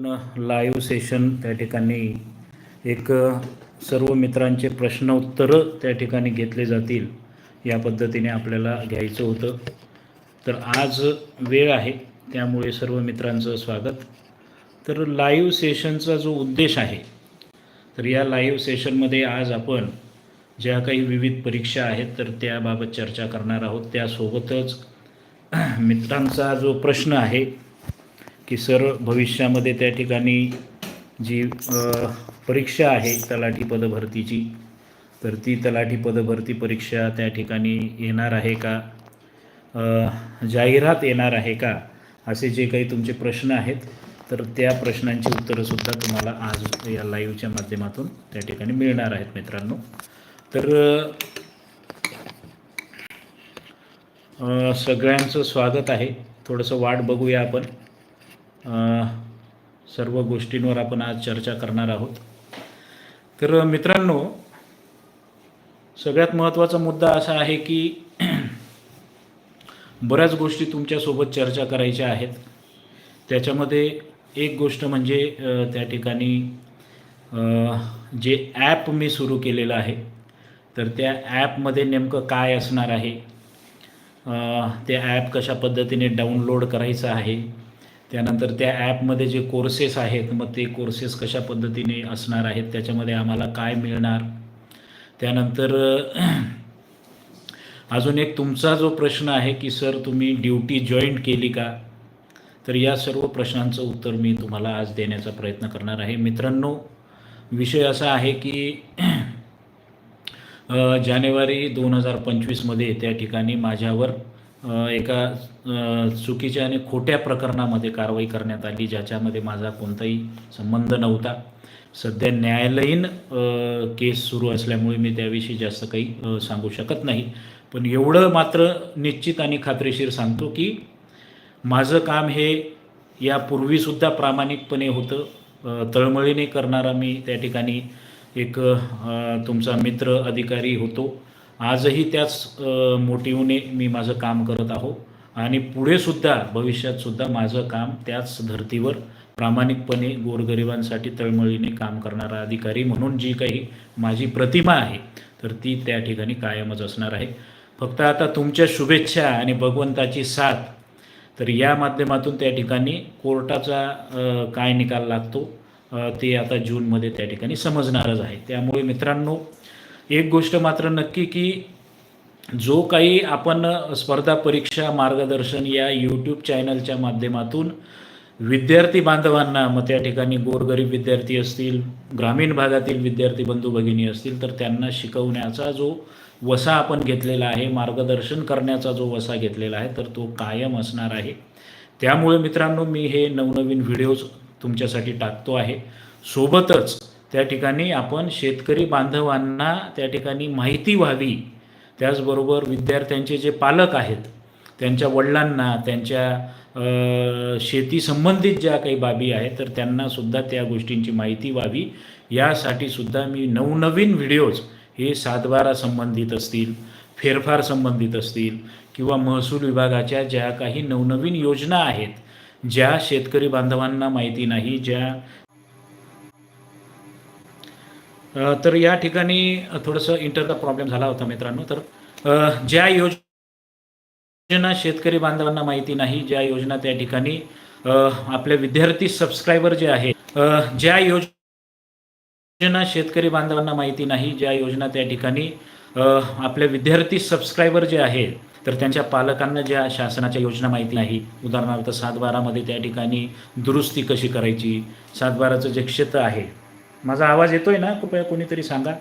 Live session त्या ठिकाणी एक सर्व मित्रांचे प्रश्न उत्तरं त्या ठिकाणी घेतले जातील. या पद्धतीने आपल्याला घ्यायचं होतं. तर आज वेळ आहे त्यामुळे सर्व मित्रांचं स्वागत. तर लाईव्ह सेशनचा जो उद्देश आहे तर या लाईव्ह सेशनमध्ये आज आपण ज्या काही विविध परीक्षा आहेत तर त्याबाबत चर्चा करणार आहोत. त्यासोबतच मित्रांचा जो प्रश्न आहे की सर भविष्यामध्ये त्या ठिकाणी जी परीक्षा आहे तलाठी पदभरतीची तर ती तलाठी पदभरती परीक्षा त्या ठिकाणी येणार आहे का? जाहिरात येणार आहे का? असे जे काही तुमचे प्रश्न आहेत तर त्या प्रश्नांची उत्तरंसुद्धा तुम्हाला आज या लाईव्हच्या माध्यमातून त्या ठिकाणी मिळणार आहेत मित्रांनो. तर सगळ्यांचं स्वागत आहे. थोडंसं वाट बघूया आपण. सर्व गोष्टींवर आपण आज चर्चा करणार आहोत. तर मित्रांनो सगळ्यात महत्त्वाचा मुद्दा असा आहे की बऱ्याच गोष्टी तुमच्यासोबत चर्चा करायच्या आहेत. त्याच्यामध्ये एक गोष्ट म्हणजे त्या ठिकाणी जे ॲप मी सुरू केलेलं आहे तर त्या ॲपमध्ये नेमकं काय असणार आहे? ते ॲप कशा पद्धतीने डाउनलोड करायचं आहे? त्यानंतर त्या ॲपमध्ये जे कोर्सेस आहेत मग ते कोर्सेस कशा पद्धतीने असणार आहेत त्याच्यामध्ये आम्हाला काय मिळणार? त्यानंतर अजून एक तुमचा जो प्रश्न आहे की सर तुम्ही ड्युटी जॉईंट केली का? तर या सर्व प्रश्नांचं उत्तर मी तुम्हाला आज देण्याचा प्रयत्न करणार आहे. मित्रांनो विषय असा आहे की जानेवारी दोन हजार पंचवीसमध्ये त्या ठिकाणी माझ्यावर एका चुकीच्या आणि खोट्या प्रकरणामध्ये कारवाई करण्यात आली ज्याच्यामध्ये माझा कोणताही संबंध नव्हता. सध्या न्यायालयीन केस सुरू असल्यामुळे मी त्याविषयी जास्त काही सांगू शकत नाही. पण एवढं मात्र निश्चित आणि खात्रीशीर सांगतो की माझं काम हे यापूर्वीसुद्धा प्रामाणिकपणे होतं. तळमळीने करणारा मी त्या ठिकाणी एक तुमचा मित्र अधिकारी होतो. आजही त्याच मोटिवने मी माझं काम करत आहो. आणि पुढेसुद्धा भविष्यातसुद्धा माझं काम त्याच धर्तीवर प्रामाणिकपणे गोरगरिबांसाठी तळमळीने काम करणारा अधिकारी म्हणून जी काही माझी प्रतिमा आहे तर ती त्या ठिकाणी कायमच असणार आहे. फक्त आता तुमच्या शुभेच्छा आणि भगवंताची साथ तर या माध्यमातून त्या ठिकाणी कोर्टाचा काय निकाल लागतो ते आता जूनमध्ये त्या ठिकाणी समजणारच आहे. त्यामुळे मित्रांनो एक गोष्ट मात्र नक्की की जो काही आपण स्पर्धा परीक्षा मार्गदर्शन या यूट्यूब चॅनलच्या माध्यमातून विद्यार्थी बांधवांना मग त्या ठिकाणी गोरगरीब विद्यार्थी असतील ग्रामीण भागातील विद्यार्थी बंधू भगिनी असतील तर त्यांना शिकवण्याचा जो वसा आपण घेतलेला आहे मार्गदर्शन करण्याचा जो वसा घेतलेला आहे तर तो कायम असणार आहे. त्यामुळे मित्रांनो मी हे नवनवीन व्हिडिओज तुमच्यासाठी टाकतो आहे. सोबतच त्या ठिकाणी आपण शेतकरी बांधवांना त्या ठिकाणी माहिती व्हावी त्याचबरोबर विद्यार्थ्यांचे जे पालक आहेत त्यांच्या वडिलांना त्यांच्या शेतीसंबंधित शेती संबंधित ज्या काही बाबी आहेत तर त्यांनासुद्धा त्या गोष्टींची माहिती व्हावी. यासाठी सुद्धा मी नवनवीन व्हिडिओज हे सातबारा संबंधित असतील फेरफार संबंधित असतील किंवा महसूल विभागाच्या ज्या काही नवनवीन योजना आहेत ज्या शेतकरी बांधवांना माहिती नाही ज्या तर या ठिकाणी थोडंसं इंटरचा प्रॉब्लेम झाला होता मित्रांनो. तर ज्या योजना शेतकरी बांधवांना माहिती नाही ज्या योजना त्या ठिकाणी आपले विद्यार्थी सबस्क्रायबर जे आहे ज्या योजना शेतकरी बांधवांना माहिती नाही ज्या योजना त्या ठिकाणी आपले विद्यार्थी सबस्क्रायबर जे आहेत तर त्यांच्या पालकांना ज्या शासनाच्या योजना माहिती नाही उदाहरणार्थ सातबारामध्ये त्या ठिकाणी दुरुस्ती कशी करायची सातबाराचं जे क्षेत्र आहे माझा आवाज येतोय ना? कृपया कोणीतरी सांगा.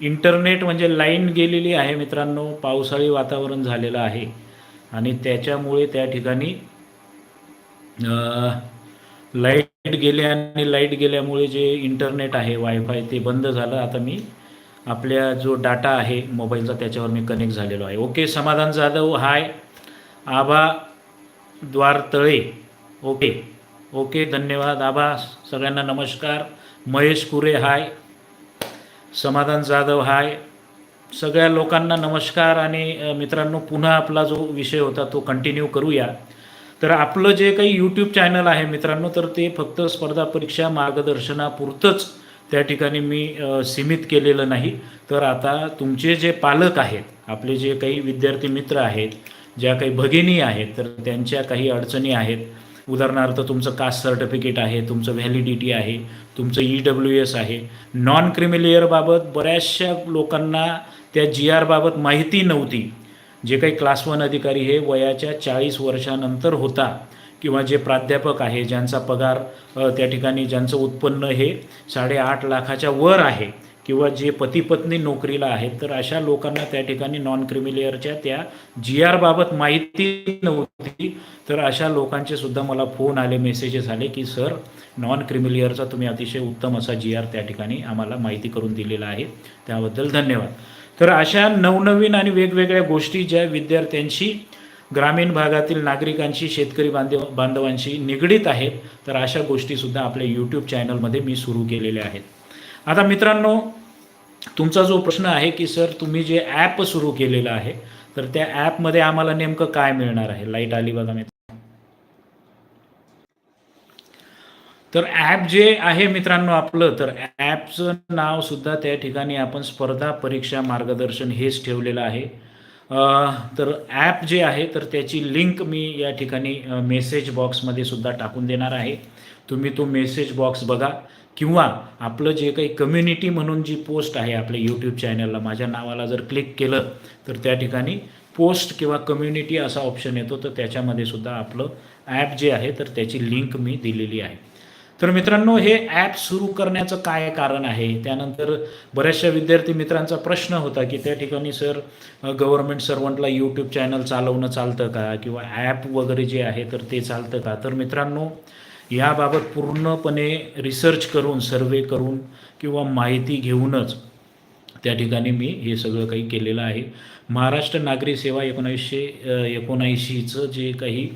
इंटरनेट म्हणजे लाईन गेलेली आहे मित्रांनो. पावसाळी वातावरण झालेलं आहे. आणि त्याच्यामुळे त्या ठिकाणी लाइट गेले आणि लाइट गेल्यामुळे जे इंटरनेट आहे वायफाय ते बंद झालं. आता मी आपल्या जो डाटा आहे मोबाईलचा त्याच्यावर मी कनेक्ट झालेलो आहे. Okay Samadhan Jadhav. Hi Abha Dwartale. Okay okay धन्यवाद. आभा सगळ्यांना नमस्कार. महेश कुरे हाय. समाधान जाधव हाय. सगळ्या लोकांना नमस्कार आणि मित्रांनो पुन्हा आपला जो विषय होता तो कंटिन्यू करूया. तर आपलं जे काही यूट्यूब चॅनल आहे मित्रांनो तर ते फक्त स्पर्धा परीक्षा मार्गदर्शनापुरतंच त्या ठिकाणी मी सीमित केलेलं नाही. तर आता तुमचे जे पालक आहेत आपले जे काही विद्यार्थी मित्र आहेत ज्या काही भगिनी आहेत तर त्यांच्या काही अडचणी आहेत उदाहरणार्थ तुमचं कास्ट सर्टिफिकेट आहे तुमचं व्हॅलिडिटी आहे तुमचं ई डब्ल्यू एस आहे. नॉन क्रिमिलियरबाबत बऱ्याचशा लोकांना त्या जी आरबाबत माहिती नव्हती. जे काही क्लास वन अधिकारी हे वयाच्या चाळीस वर्षानंतर होता किंवा जे प्राध्यापक आहे ज्यांचा पगार त्या ठिकाणी ज्यांचं उत्पन्न हे साडेआठ लाखाच्या वर आहे किंवा जे पतीपत्नी नोकरीला आहेत तर अशा लोकांना त्या ठिकाणी नॉन क्रिमिलेअरच्या त्या जी आरबाबत माहिती नव्हती. तर अशा लोकांचे सुद्धा मला फोन आले मेसेजेस आले की सर नॉन क्रिमिलेअरचा तुम्ही अतिशय उत्तम असा जी आर त्या ठिकाणी आम्हाला माहिती करून दिलेला आहे. त्याबद्दल धन्यवाद. तर अशा नवनवीन आणि वेगवेगळ्या गोष्टी ज्या विद्यार्थ्यांशी ग्रामीण भागातील नागरिकांशी शेतकरी बांधव बांधवांशी निगडीत आहेत तर अशा गोष्टीसुद्धा आपल्या यूट्यूब चॅनलमध्ये मी सुरू केलेल्या आहेत. आता मित्रांनो तुमचा जो प्रश्न आहे की सर तुम्ही जे ॲप सुरू केलेलं आहे तर त्या ॲपमध्ये आम्हाला नेमकं काय मिळणार आहे? लाइट आली बघा मी तर ॲप जे आहे मित्रांनो आपलं तर ॲपचं नाव सुद्धा त्या ठिकाणी आपण स्पर्धा परीक्षा मार्गदर्शन हेच ठेवलेलं आहे. तर ॲप जे आहे तर त्याची लिंक मी या ठिकाणी मेसेज बॉक्समध्ये सुद्धा टाकून देणार आहे. तुम्ही तो मेसेज बॉक्स बघा. किंवा आपलं जे काही कम्युनिटी म्हणून जी पोस्ट आहे आपल्या यूट्यूब चॅनलला माझ्या नावाला जर क्लिक केलं तर त्या ठिकाणी पोस्ट किंवा कम्युनिटी असा ऑप्शन येतो. तर त्याच्यामध्ये सुद्धा आपलं ॲप जे आहे तर त्याची लिंक मी दिलेली आहे. तर मित्रांनो हे ॲप सुरू करण्याचं काय कारण आहे? त्यानंतर बऱ्याचशा विद्यार्थी मित्रांचा प्रश्न होता की त्या ठिकाणी सर गव्हर्नमेंट सर्वंटला यूट्यूब चॅनल चालवणं चालतं का? किंवा ॲप वगैरे जे आहे तर ते चालतं का? तर मित्रांनो याबाबत पूर्णपणे रिसर्च करून सर्वे करून किंवा माहिती घेऊनच त्या ठिकाणी मी हे सगळं काही केलेलं आहे. महाराष्ट्र नागरी सेवा एकोणीसशे एकोणऐंशीचं जे काही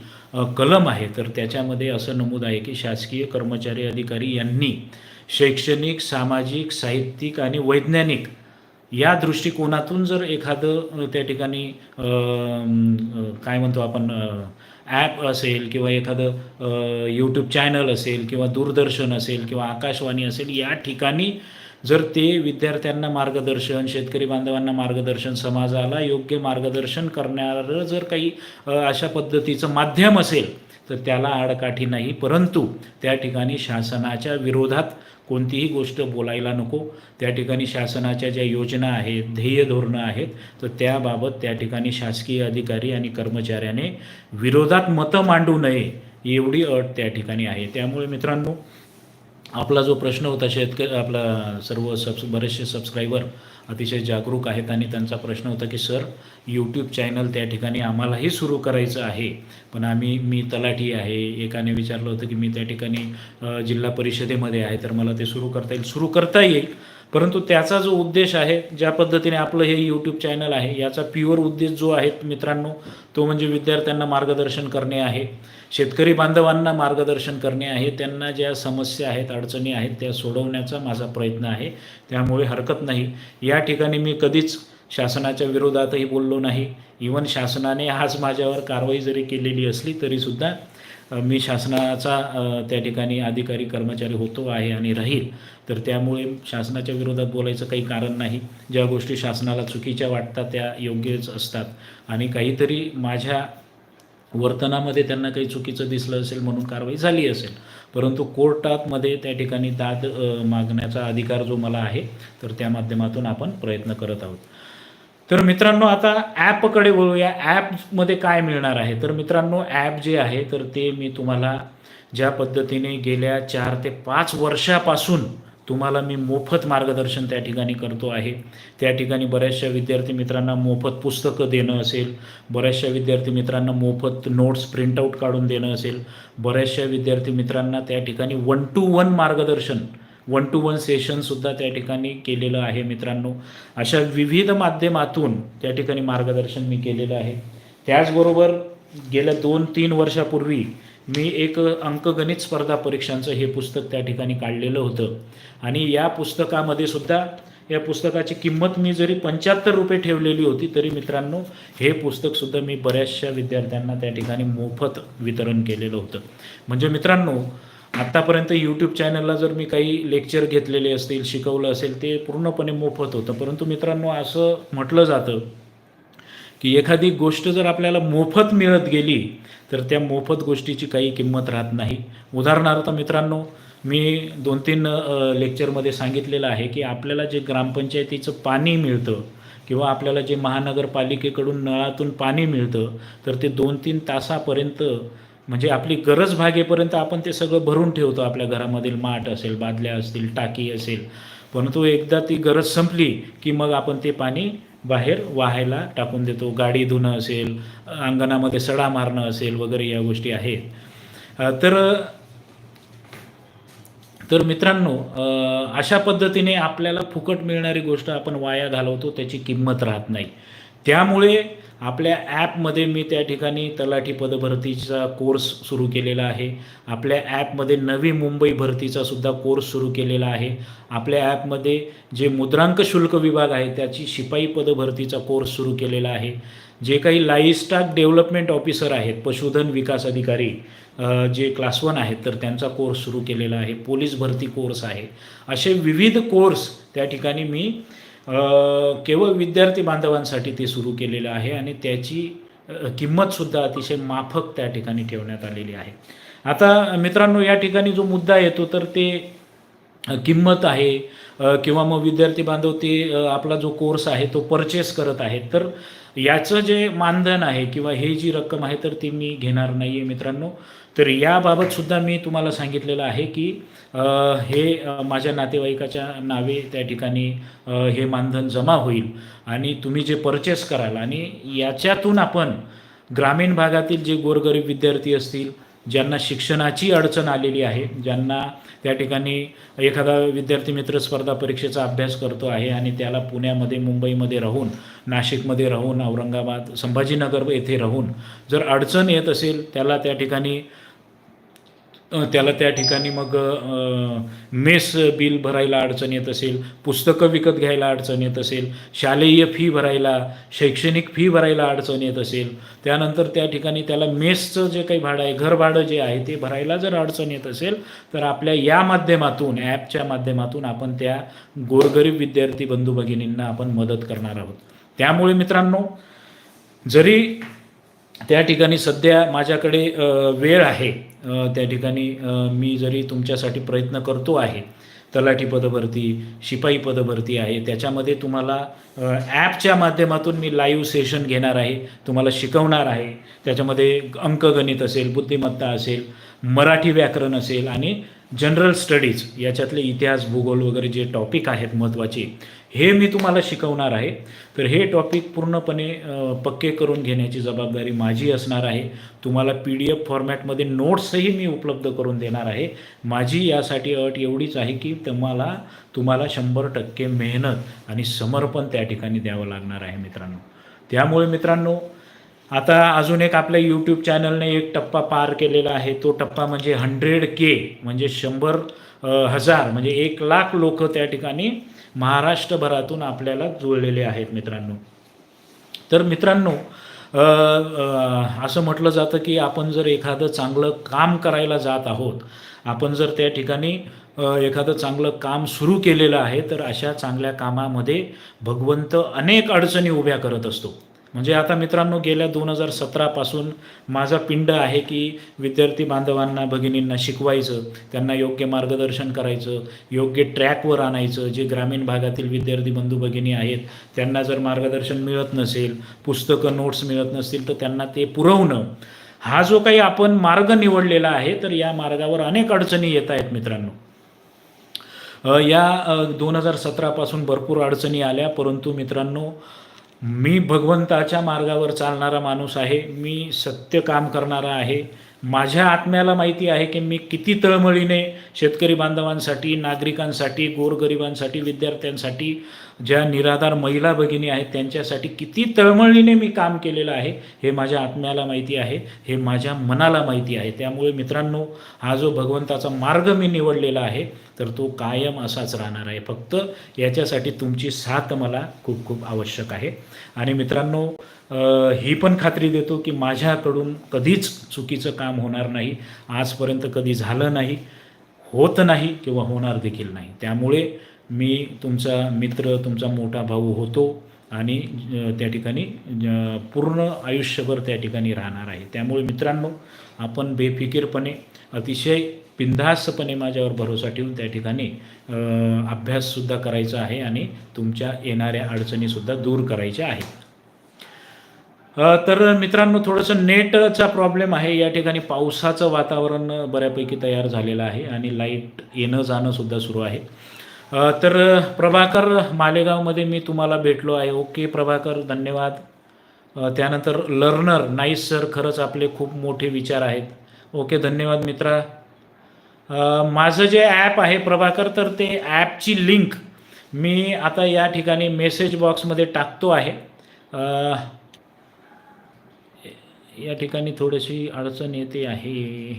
कलम आहे तर त्याच्यामध्ये असं नमूद आहे की शासकीय कर्मचारी अधिकारी यांनी शैक्षणिक सामाजिक साहित्यिक आणि वैज्ञानिक या दृष्टिकोनातून जर एखादं त्या ठिकाणी काय म्हणतो आपण ॲप असेल किंवा एखादं यूट्यूब चॅनल असेल किंवा दूरदर्शन असेल किंवा आकाशवाणी असेल या ठिकाणी जर ते विद्यार्थ्यांना मार्गदर्शन शेतकरी बांधवांना मार्गदर्शन समाजाला योग्य मार्गदर्शन करणारं जर काही अशा पद्धतीचं माध्यम असेल तर त्याला आडकाठी नाही. परंतु त्या ठिकाणी शासनाच्या विरोधात कोणतीही गोष्ट बोलायला नको. त्या ठिकाणी शासनाच्या ज्या योजना आहेत ध्येय धोरणं आहेत तर त्याबाबत त्या ठिकाणी शासकीय अधिकारी आणि कर्मचाऱ्याने विरोधात मतं मांडू नये एवढी अट त्या ठिकाणी आहे. त्यामुळे मित्रांनो आपला जो प्रश्न होता शेतकरी आपला सर्व सबस बरेचसे सबस्क्रायबर अतिशय जागरूक आहेत आणि त्यांचा प्रश्न होता की सर यूट्यूब चॅनल त्या ठिकाणी आम्हालाही सुरू करायचं आहे. पण आम्ही मी तलाठी आहे. एकाने विचारलं होतं की मी त्या ठिकाणी जिल्हा परिषदेमध्ये आहे तर मला ते सुरू करता येईल. सुरू करता येईल परंतु त्याचा जो उद्देश आहे ज्या पद्धतीने आपलं हे यूट्यूब चॅनल आहे याचा प्युअर उद्देश जो आहे मित्रांनो तो म्हणजे विद्यार्थ्यांना मार्गदर्शन करणे आहे. शेतकरी बांधवांना मार्गदर्शन करणे आहे. त्यांना ज्या समस्या आहेत अडचणी आहेत त्या सोडवण्याचा माझा प्रयत्न आहे. त्यामुळे हरकत नाही. या ठिकाणी मी कधीच शासनाच्या विरोधातही बोललो नाही. इवन शासनाने आज माझ्यावर कारवाई जरी केलेली असली तरीसुद्धा मी शासनाचा त्या ठिकाणी अधिकारी कर्मचारी होतो आहे आणि राहील. तर त्यामुळे शासनाच्या विरोधात बोलायचं काही कारण नाही. ज्या गोष्टी शासनाला चुकीच्या वाटतात त्या योग्यच असतात. आणि काहीतरी माझ्या वर्तनामध्ये त्यांना काही चुकीचं दिसलं असेल म्हणून कारवाई झाली असेल. परंतु कोर्टातमध्ये त्या ठिकाणी दाद मागण्याचा अधिकार जो मला आहे तर त्या माध्यमातून आपण प्रयत्न करत आहोत. तर मित्रांनो आता ॲपकडे बोलूया ॲपमध्ये काय मिळणार आहे? तर मित्रांनो ॲप जे आहे तर ते मी तुम्हाला ज्या पद्धतीने गेल्या चार ते पाच वर्षापासून तुम्हाला मी मोफत मार्गदर्शन त्या ठिकाणी करतो आहे. त्या ठिकाणी बऱ्याचशा विद्यार्थी मित्रांना मोफत पुस्तकं देणं असेल बऱ्याचशा विद्यार्थी मित्रांना मोफत नोट्स प्रिंटआउट काढून देणं असेल बऱ्याचशा विद्यार्थी मित्रांना त्या ठिकाणी वन टू वन मार्गदर्शन वन टू वन सेशनसुद्धा त्या ठिकाणी केलेलं आहे मित्रांनो. अशा विविध माध्यमातून त्या ठिकाणी मार्गदर्शन मी केलेलं आहे. त्याचबरोबर गेल्या दोन तीन वर्षापूर्वी मी एक अंकगणित स्पर्धा परीक्षांचं हे पुस्तक त्या ठिकाणी काढलेलं होतं. आणि या पुस्तकामध्ये सुद्धा या पुस्तकाची किंमत मी जरी पंच्याहत्तर रुपये ठेवलेली होती तरी मित्रांनो हे पुस्तकसुद्धा मी बऱ्याचशा विद्यार्थ्यांना त्या ठिकाणी मोफत वितरण केलेलं होतं. म्हणजे मित्रांनो आत्तापर्यंत यूट्यूब चॅनलला जर मी काही लेक्चर घेतलेले असतील शिकवलं असेल ते पूर्णपणे मोफत होतं. परंतु मित्रांनो असं म्हटलं जातं की एखादी गोष्ट जर आपल्याला मोफत मिळत गेली तर त्या मोफत गोष्टीची काही किंमत राहत नाही. उदाहरणार्थ मित्रांनो मी दोन तीन लेक्चरमध्ये सांगितलेलं आहे की आपल्याला जे ग्रामपंचायतीचं पाणी मिळतं किंवा आपल्याला जे महानगरपालिकेकडून नळातून पाणी मिळतं तर ते दोन तीन तासापर्यंत म्हणजे आपली गरज भागेपर्यंत आपण ते सगळं भरून ठेवतो. आपल्या घरामधील माठ असेल बादल्या असतील टाकी असेल. परंतु एकदा ती गरज संपली की मग आपण ते पाणी बाहेर वाहायला टाकून देतो. गाडी धुणं असेल अंगणामध्ये सडा मारणं असेल वगैरे या गोष्टी आहेत. तर तर मित्रांनो अशा पद्धतीने आपल्याला फुकट मिळणारी गोष्ट आपण वाया घालवतो त्याची किंमत राहत नाही. त्यामुळे आपल्या ॲपमध्ये मी त्या ठिकाणी तलाठी पदभरतीचा कोर्स सुरू केलेला आहे. आपल्या ॲपमध्ये नवी मुंबई भरतीचा सुद्धा कोर्स सुरू केलेला आहे. आपल्या ॲपमध्ये जे मुद्रांक शुल्क विभाग आहे त्याची शिपाई पदभरतीचा कोर्स सुरू केलेला आहे. जे काही लाईस्टाक डेव्हलपमेंट ऑफिसर आहेत पशुधन विकास अधिकारी जे क्लास वन आहेत तर त्यांचा कोर्स सुरू केलेला आहे. पोलीस भरती कोर्स आहे. असे विविध कोर्स त्या ठिकाणी मी केवळ विद्यार्थी बांधवांसाठी ते सुरू केलेलं आहे आणि त्याची किंमतसुद्धा अतिशय माफक त्या ठिकाणी ठेवण्यात आलेली आहे. आता मित्रांनो या ठिकाणी जो मुद्दा येतो तर ते किंमत आहे किंवा मग विद्यार्थी बांधव ते आपला जो कोर्स आहे तो परचेस करत आहेत. तर याचं जे मानधन आहे किंवा हे जी रक्कम आहे तर ती मी घेणार नाही आहे मित्रांनो. तर याबाबतसुद्धा मी तुम्हाला सांगितलेलं आहे की हे माझ्या नातेवाईकाच्या नावे त्या ठिकाणी हे मानधन जमा होईल. आणि तुम्ही जे परचेस कराल आणि याच्यातून आपण ग्रामीण भागातील जे गोरगरीब विद्यार्थी असतील ज्यांना शिक्षणाची अडचण आलेली आहे ज्यांना त्या ठिकाणी एखादा विद्यार्थी मित्र स्पर्धा परीक्षेचा अभ्यास करतो आहे आणि त्याला पुण्यामध्ये मुंबईमध्ये राहून नाशिकमध्ये राहून औरंगाबाद संभाजीनगर येथे राहून जर अडचण येत असेल त्याला त्या ठिकाणी त्याला त्या ठिकाणी मग मेस बिल भरायला अडचण येत असेल पुस्तकं विकत घ्यायला अडचण येत असेल शालेय फी भरायला शैक्षणिक फी भरायला अडचण येत असेल त्यानंतर त्या ठिकाणी त्याला मेसचं जे काही भाडं आहे घर भाडं जे आहे ते भरायला जर अडचण येत असेल तर आपल्या या माध्यमातून ॲपच्या माध्यमातून आपण त्या गोरगरीब विद्यार्थी बंधू भगिनींना आपण मदत करणार आहोत. त्यामुळे मित्रांनो जरी त्या ठिकाणी सध्या माझ्याकडे वेळ आहे त्या ठिकाणी मी जरी तुमच्यासाठी प्रयत्न करतो आहे तलाठी पदभरती शिपाई पदभरती आहे त्याच्यामध्ये तुम्हाला ॲपच्या माध्यमातून मी लाईव्ह सेशन घेणार आहे तुम्हाला शिकवणार आहे. त्याच्यामध्ये अंकगणित असेल बुद्धिमत्ता असेल मराठी व्याकरण असेल आणि जनरल स्टडीज याच्यातले इतिहास भूगोल वगैरे जे टॉपिक आहेत महत्त्वाचे हे मी तुम्हाला शिकवणार आहे. तर हे टॉपिक पूर्णपणे पक्के करून घेण्याची जबाबदारी माझी असणार आहे. तुम्हाला पी डी एफ फॉर्मॅटमध्ये नोट्सही मी उपलब्ध करून देणार आहे. माझी यासाठी अट एवढीच आहे की तुम्हाला तुम्हाला शंभर टक्के मेहनत आणि समर्पण त्या ठिकाणी द्यावं लागणार आहे मित्रांनो. त्यामुळे मित्रांनो आता अजून एक आपल्या यूट्यूब चॅनलने एक टप्पा पार केलेला आहे. तो टप्पा म्हणजे हंड्रेड के म्हणजे शंभर हजार म्हणजे एक लाख लोक त्या ठिकाणी महाराष्ट्रभरातून आपल्याला जुळलेले आहेत मित्रांनो. तर मित्रांनो असं म्हटलं जातं की आपण जर एखादं चांगलं काम करायला जात आहोत आपण जर त्या ठिकाणी एखादं चांगलं काम सुरू केलेलं आहे तर अशा चांगल्या कामामध्ये भगवंत अनेक अडचणी उभ्या करत असतो. म्हणजे आता मित्रांनो गेल्या दोन हजार सतरापासून माझा पिंड आहे की विद्यार्थी बांधवांना भगिनींना शिकवायचं त्यांना योग्य मार्गदर्शन करायचं योग्य ट्रॅकवर आणायचं जे ग्रामीण भागातील विद्यार्थी बंधू भगिनी आहेत त्यांना जर मार्गदर्शन मिळत नसेल पुस्तकं नोट्स मिळत नसतील तर त्यांना ते पुरवणं. हा जो काही आपण मार्ग निवडलेला आहे तर या मार्गावर अनेक अडचणी येत आहेत मित्रांनो. या दोन हजार सतरापासून भरपूर अडचणी आल्या परंतु मित्रांनो मी भगवंताच्या मार्गावर चालणारा माणूस आहे मी सत्य काम करणारा आहे माझ्या आत्म्याला माहिती आहे की मी किती तळमळीने शेतकरी बांधवांसाठी नागरिकांसाठी गोरगरिबांसाठी विद्यार्थ्यांसाठी ज्या निराधार महिला भगिनी आहेत त्यांच्यासाठी किती तळमळीने मी काम केलेलं आहे हे माझ्या आत्म्याला माहिती आहे हे माझ्या मनाला माहिती आहे. त्यामुळे मित्रांनो हा जो भगवंताचा मार्ग मी निवडलेला आहे तर तो कायम असाच राहणार आहे. फक्त याच्यासाठी तुमची साथ मला खूप खूप आवश्यक आहे. आणि मित्रांनो ही पण खात्री देतो की माझ्याकडून कधीच चुकीचं काम होणार नाही. आजपर्यंत कधी झालं नाही होत नाही किंवा होणार देखील नाही. त्यामुळे मी तुमचा मित्र तुमचा मोठा भाऊ होतो आणि त्या ठिकाणी पूर्ण आयुष्यभर त्या ठिकाणी राहणार आहे. त्यामुळे मित्रांनो आपण बेफिकीरपणे अतिशय बिंधास्तपणे माझ्यावर भरोसा ठेवून त्या ठिकाणी अभ्याससुद्धा करायचा आहे आणि तुमच्या येणाऱ्या अडचणीसुद्धा दूर करायच्या आहेत. तर मित्रांनो थोडंसं नेटचा प्रॉब्लेम आहे. या ठिकाणी पावसाचं वातावरण बऱ्यापैकी तयार झालेलं आहे आणि लाइट येणं जाणं सुद्धा सुरू आहे. तर प्रभाकर मालेगावमध्ये मी तुम्हाला भेटलो आहे. ओके प्रभाकर धन्यवाद. त्यानंतर लर्नर नाईस सर खरंच आपले खूप मोठे विचार आहेत. ओके धन्यवाद मित्रा. माझं जे ॲप आहे प्रभाकर तर ते ॲपची लिंक मी आता या ठिकाणी मेसेज बॉक्समध्ये टाकतो आहे. या ठिकाणी थोडीशी अडचण येते आहे.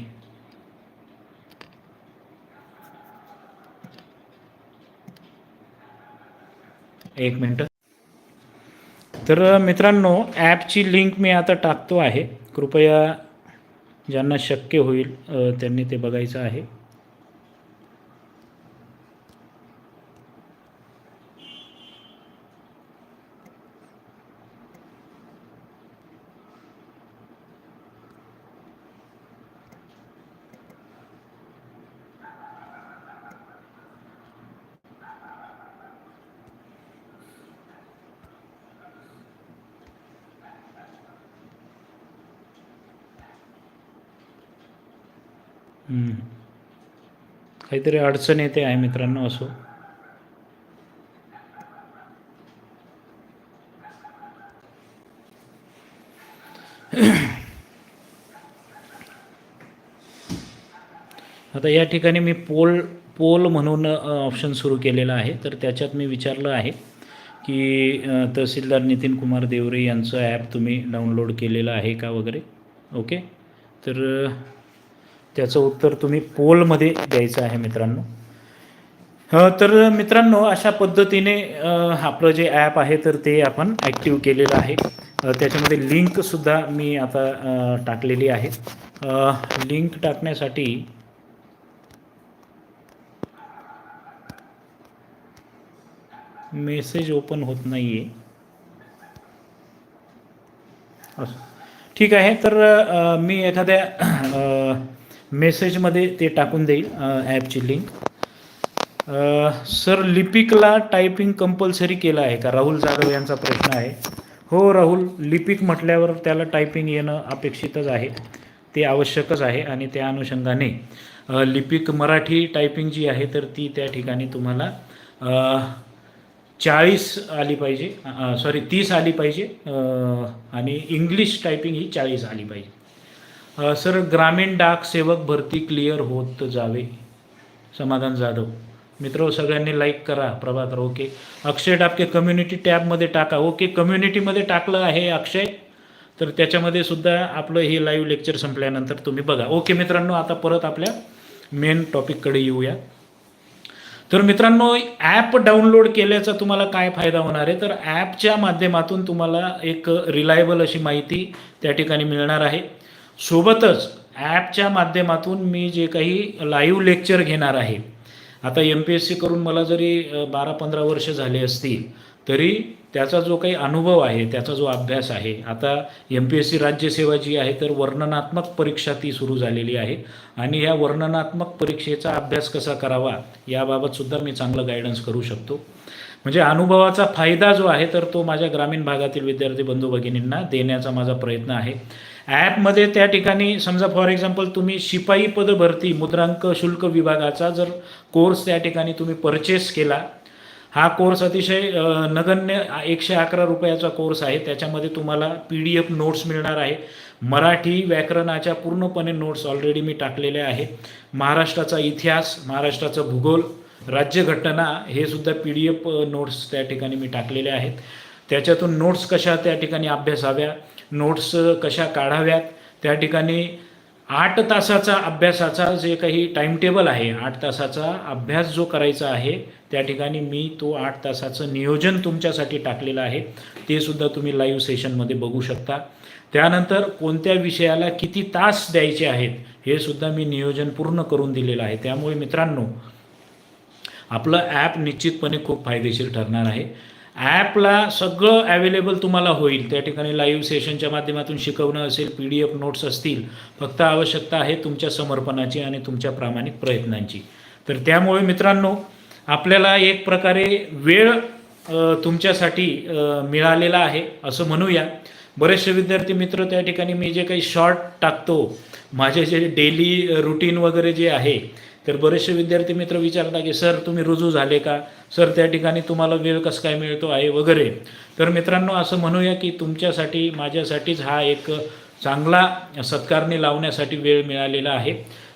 एक मिनटं. तर मित्रांनो ॲपची लिंक मी आता टाकतो आहे. कृपया ज्यांना शक्य होईल त्यांनी ते बघायचं आहे. काहीतरी अडचण येते आहे मित्रांनो असो. आता या ठिकाणी मी पोल पोल म्हणून ऑप्शन सुरू केलेलं आहे. तर त्याच्यात मी विचारलं आहे की तहसीलदार नितीन कुमार देवरे यांचं ॲप तुम्ही डाउनलोड केलेलं आहे का वगैरे? ओके तर त्याचं उत्तर तुम्ही पोलमध्ये द्यायचं आहे मित्रांनो. तर मित्रांनो अशा पद्धतीने आपलं जे ॲप आहे तर ते आपण ॲक्टिव्ह केलेलं आहे. त्याच्यामध्ये लिंकसुद्धा मी आता टाकलेली आहे. लिंक टाकण्यासाठी मेसेज ओपन होत नाही आहे असं. ठीक आहे तर मी एखाद्या मेसेजमध्ये ते टाकून देईल ॲपची लिंक. सर लिपिकला टायपिंग कंपल्सरी केलं आहे का? राहुल जाधव यांचा प्रश्न आहे. हो राहुल लिपिक म्हटल्यावर त्याला टायपिंग येणं अपेक्षितच आहे. ते आवश्यकच आहे आणि त्या अनुषंगाने लिपिक मराठी टायपिंग जी आहे तर ती त्या ठिकाणी तुम्हाला चाळीस आली पाहिजे सॉरी तीस आली पाहिजे आणि इंग्लिश टायपिंग ही चाळीस आली पाहिजे. सर ग्रामीण डाक सेवक भरती क्लिअर होत जावे. समाधान जाधव. मित्र सगळ्यांनी लाईक करा प्रभाकर ओके अक्षय डापके कम्युनिटी टॅबमध्ये टाका. ओके कम्युनिटीमध्ये टाकलं आहे अक्षय. तर त्याच्यामध्ये सुद्धा आपलं हे लाईव्ह लेक्चर संपल्यानंतर तुम्ही बघा. ओके मित्रांनो आता परत आपल्या मेन टॉपिककडे येऊया. तर मित्रांनो ॲप डाउनलोड केल्याचा तुम्हाला काय फायदा होणार आहे? तर ॲपच्या माध्यमातून तुम्हाला एक रिलायबल अशी माहिती त्या ठिकाणी मिळणार आहे. सोबतच ॲपच्या माध्यमातून मी जे काही लाईव्ह लेक्चर घेणार आहे आता एम पी एस सी करून मला जरी बारा पंधरा वर्ष झाले असतील तरी त्याचा जो काही अनुभव आहे त्याचा जो अभ्यास आहे आता एम पी एस सी राज्यसेवा जी आहे तर वर्णनात्मक परीक्षा ती सुरू झालेली आहे आणि ह्या वर्णनात्मक परीक्षेचा अभ्यास कसा करावा याबाबतसुद्धा मी चांगलं गायडन्स करू शकतो. म्हणजे अनुभवाचा फायदा जो आहे तर तो माझ्या ग्रामीण भागातील विद्यार्थी बंधू भगिनींना देण्याचा माझा प्रयत्न आहे. ॲपमध्ये त्या ठिकाणी समजा फॉर एक्झाम्पल तुम्ही शिपाई पद भरती मुद्रांक शुल्क विभागाचा जर कोर्स त्या ठिकाणी तुम्ही परचेस केला हा कोर्स अतिशय नगण्य एकशे अकरा रुपयाचा कोर्स आहे. त्याच्यामध्ये तुम्हाला पी डी एफ नोट्स मिळणार आहे. मराठी व्याकरणाच्या पूर्णपणे नोट्स ऑलरेडी मी टाकलेले आहे. महाराष्ट्राचा इतिहास महाराष्ट्राचा भूगोल राज्यघटना हे सुद्धा पी डी एफ नोट्स त्या ठिकाणी मी टाकलेले आहेत. त्याच्यातून नोट्स कशा त्या ठिकाणी अभ्यासाव्या? नोट्स कशा काढाव्यात? त्या ठिकाणी आठ तासाचा अभ्यासाचा जे काही टाईमटेबल आहे आठ तासाचा अभ्यास जो करायचा आहे त्या ठिकाणी मी तो आठ तासाचं नियोजन तुमच्यासाठी टाकलेलं आहे. ते सुद्धा तुम्ही लाईव्ह सेशनमध्ये बघू शकता. त्यानंतर कोणत्या विषयाला किती तास द्यायचे आहेत हे सुद्धा मी नियोजन पूर्ण करून दिलेलं आहे. त्यामुळे मित्रांनो आपलं ॲप निश्चितपणे खूप फायदेशीर ठरणार आहे. ॲपला सगळं ॲवेलेबल तुम्हाला होईल. त्या ठिकाणी लाईव्ह सेशनच्या माध्यमातून शिकवणं असेल पी डी एफ नोट्स असतील फक्त आवश्यकता आहे तुमच्या समर्पणाची आणि तुमच्या प्रामाणिक प्रयत्नांची. तर त्यामुळे मित्रांनो आपल्याला एक प्रकारे वेळ तुमच्यासाठी मिळालेला आहे असं म्हणूया. बरेचसे विद्यार्थी मित्र त्या ठिकाणी मी जे काही शॉर्ट टाकतो माझे जे डेली रुटीन वगैरे जे आहे तर बरेचसे विद्यार्थी मित्र विचारतात की सर तुम्ही रुजू झाले का? सर त्या ठिकाणी तुम्हाला वेळ कसं काय मिळतो आहे? वगैरे. तर मित्रांनो असं म्हणूया की तुमच्यासाठी माझ्यासाठीच हा एक चांगला सत्कारणी लावण्यासाठी वेळ मिळालेला आहे.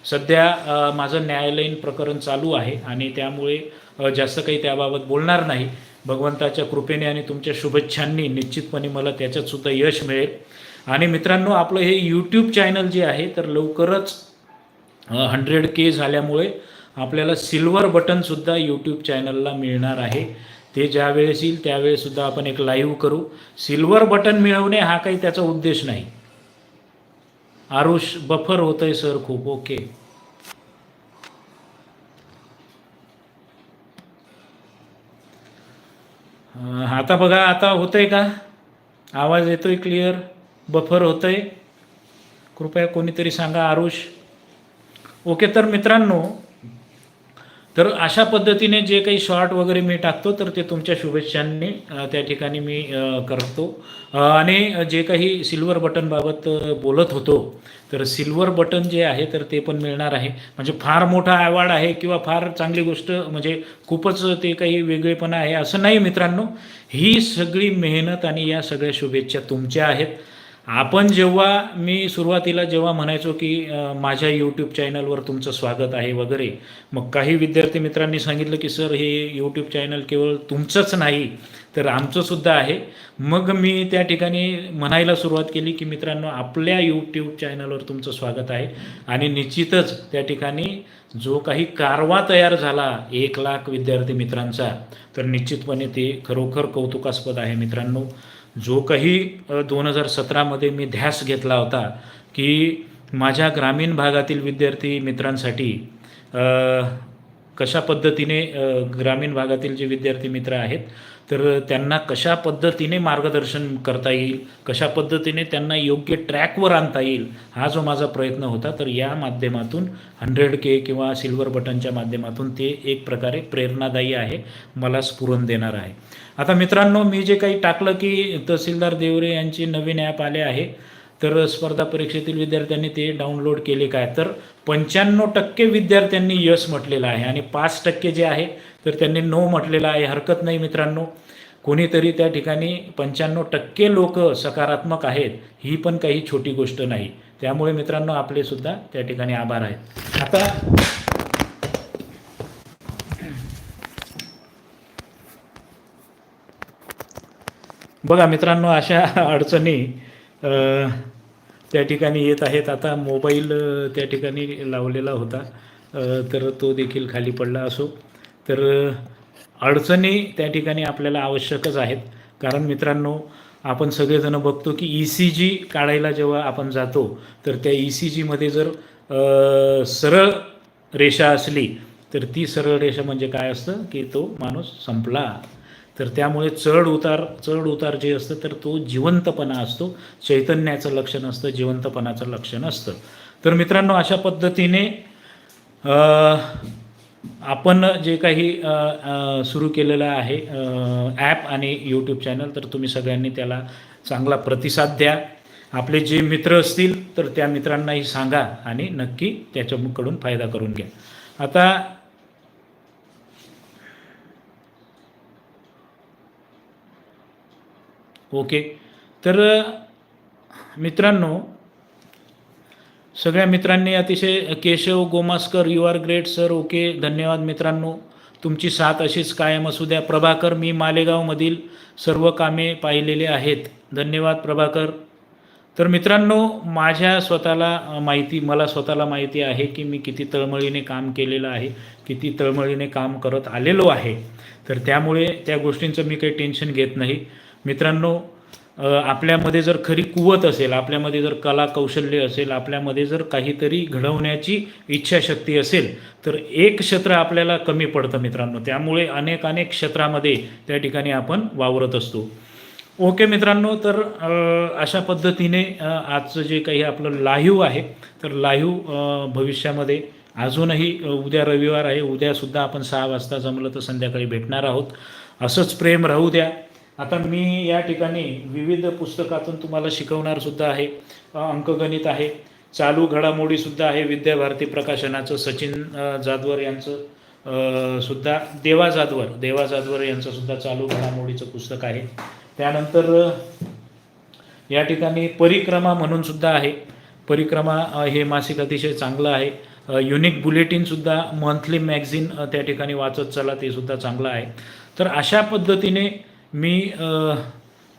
सध्या माझं न्यायालयीन प्रकरण चालू आहे आणि त्यामुळे जास्त काही त्याबाबत बोलणार नाही. भगवंताच्या कृपेने आणि तुमच्या शुभेच्छांनी निश्चितपणे मला त्याच्यातसुद्धा यश मिळेल. आणि मित्रांनो आपलं हे यूट्यूब चॅनल जे आहे तर लवकरच हंड्रेड के झाल्यामुळे आपल्याला सिल्वर बटनसुद्धा यूट्यूब चॅनलला मिळणार आहे. ते ज्यावेळेस येईल त्यावेळेसुद्धा आपण एक लाईव्ह करू. सिल्वर बटन मिळवणे हा काही त्याचा उद्देश नाही. आरुष बफर होतंय सर खूप ओके आता बघा आता होतंय का? आवाज येतोय क्लिअर बफर होतंय? कृपया कोणीतरी सांगा आरुष. ओके तर मित्रांनो तर अशा पद्धतीने जे काही शॉर्ट वगैरे मी टाकतो तर ते तुमच्या शुभेच्छांनी त्या ठिकाणी मी करतो. आणि जे काही सिल्वर बटनबाबत बोलत होतो तर सिल्वर बटन जे आहे तर ते पण मिळणार आहे. म्हणजे फार मोठा अवॉर्ड आहे किंवा फार चांगली गोष्ट म्हणजे खूपच ते काही वेगळेपणा आहे असं नाही मित्रांनो. ही सगळी मेहनत आणि या सगळ्या शुभेच्छा तुमच्या आहेत. आपण जेव्हा मी सुरुवातीला जेव्हा म्हणायचो की माझ्या यूट्यूब चॅनलवर तुमचं स्वागत आहे वगैरे मग काही विद्यार्थी मित्रांनी सांगितलं की सर हे यूट्यूब चॅनल केवळ तुमचंच नाही तर आमचंसुद्धा आहे. मग मी त्या ठिकाणी म्हणायला सुरुवात केली की मित्रांनो आपल्या यूट्यूब चॅनलवर तुमचं स्वागत आहे. आणि निश्चितच त्या ठिकाणी जो काही कारवा तयार झाला एक लाख विद्यार्थी मित्रांचा तर निश्चितपणे ते खरोखर कौतुकास्पद आहे मित्रांनो. जो काही दोन हजार सतरामध्ये मी ध्यास घेतला होता की माझ्या ग्रामीण भागातील विद्यार्थी मित्रांसाठी कशा पद्धतीने ग्रामीण भागातील जे विद्यार्थी मित्र आहेत तर त्यांना कशा पद्धतीने मार्गदर्शन करता येईल कशा पद्धतीने त्यांना योग्य ट्रॅकवर आणता येईल हा जो माझा प्रयत्न होता तर या माध्यमातून हंड्रेड के किंवा सिल्वर बटनच्या माध्यमातून ते एक प्रकारे प्रेरणादायी आहे मला स्फुरण देणार आहे. आता मित्रांनो मी जे काही टाकलं की तहसीलदार देवरे यांचे नवीन ॲप आले आहे तर स्पर्धा परीक्षेतील विद्यार्थ्यांनी ते डाउनलोड केले काय? तर पंच्याण्णव टक्के विद्यार्थ्यांनी यश म्हटलेलं आहे आणि पाच टक्के जे आहे तर त्यांनी नो म्हटलेलं आहे. हरकत नाही मित्रांनो. कोणीतरी त्या ठिकाणी पंच्याण्णव टक्के लोक सकारात्मक आहेत ही पण काही छोटी गोष्ट नाही. त्यामुळे मित्रांनो आपले सुद्धा त्या ठिकाणी आभार आहेत. आता बघा मित्रांनो अशा अडचणी त्या ठिकाणी येत आहेत. आता मोबाईल त्या ठिकाणी लावलेला होता. तर तो देखील खाली पडला असो. तर अडचणी त्या ठिकाणी आपल्याला आवश्यकच आहेत. कारण मित्रांनो आपण सगळेजणं बघतो की ई सी जी काढायला जेव्हा आपण जातो तर त्या ई सी जीमध्ये जर सरळ रेषा असली तर ती सरळ रेषा म्हणजे काय असतं? की तो माणूस संपला. तर त्यामुळे चढ उतार चढ उतार जे असतं तर तो जिवंतपणा असतो. चैतन्याचं लक्षण असतं जिवंतपणाचं लक्षण असतं. तर मित्रांनो अशा पद्धतीने आपण जे काही सुरू केलेलं आहे ॲप आणि यूट्यूब चॅनल तर तुम्ही सगळ्यांनी त्याला चांगला प्रतिसाद द्या. आपले जे मित्र असतील तर त्या मित्रांनाही सांगा आणि नक्की त्याच्याकडून फायदा करून घ्या. आता ओके. तर मित्रांनो सगळ्या मित्रांनी अतिशय Keshav Gomaskar you are great sir okay. धन्यवाद मित्रांनो. तुमची साथ अशीच कायम असू द्या. प्रभाकर मी मालेगावमधील सर्व कामे पाहिलेले आहेत. धन्यवाद प्रभाकर. तर मित्रांनो माझ्या स्वतःला माहिती मला स्वतःला माहिती आहे की मी किती तळमळीने काम केलेलं आहे किती तळमळीने काम करत आलेलो आहे. तर त्यामुळे त्या गोष्टींचं मी काही टेन्शन घेत नाही. मित्रांनो आपल्यामध्ये जर खरी कुवत असेल आपल्यामध्ये जर कला कौशल्य असेल आपल्यामध्ये जर काहीतरी घडवण्याची इच्छाशक्ती असेल तर एक क्षेत्र आपल्याला कमी पडतं मित्रांनो. त्यामुळे अनेक अनेक क्षेत्रामध्ये त्या ठिकाणी आपण वावरत असतो. ओके मित्रांनो तर अशा पद्धतीने आजचं जे काही आपलं लाईव्ह आहे तर लाईव्ह भविष्यामध्ये अजूनही उद्या रविवार आहे. उद्यासुद्धा आपण सहा वाजता जमलं तर संध्याकाळी भेटणार आहोत. असंच प्रेम राहू द्या. आता मी या ठिकाणी विविध पुस्तकातून तुम्हाला शिकवणार सुद्धा आहे. अंकगणित आहे. चालू घडामोडीसुद्धा आहे विद्याभारती प्रकाशनाचं. सचिन जाधवर यांचं सुद्धा देवा जाधवर देवा जाधवर यांचं सुद्धा चालू घडामोडीचं पुस्तक आहे. त्यानंतर या ठिकाणी परिक्रमा म्हणून सुद्धा आहे. परिक्रमा हे मासिक अतिशय चांगलं आहे. युनिक बुलेटिनसुद्धा मंथली मॅगझिन त्या ठिकाणी वाचत चला ते सुद्धा चांगलं आहे. तर अशा पद्धतीने मी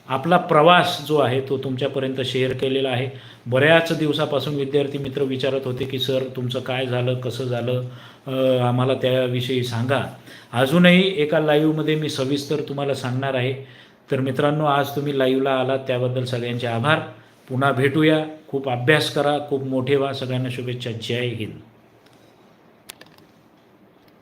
आपला प्रवास जो आहे तो तुमच्यापर्यंत शेअर केलेला आहे. बऱ्याच दिवसापासून विद्यार्थी मित्र विचारत होते की सर तुमचं काय झालं? कसं झालं? आम्हाला त्याविषयी सांगा. अजूनही एका लाईव्हमध्ये मी सविस्तर तुम्हाला सांगणार आहे. तर मित्रांनो आज तुम्ही लाईव्हला आलात. त्याबद्दल सगळ्यांचे आभार. पुन्हा भेटूया. खूप अभ्यास करा. खूप मोठे व्हा. सगळ्यांना शुभेच्छा. जय हिंद.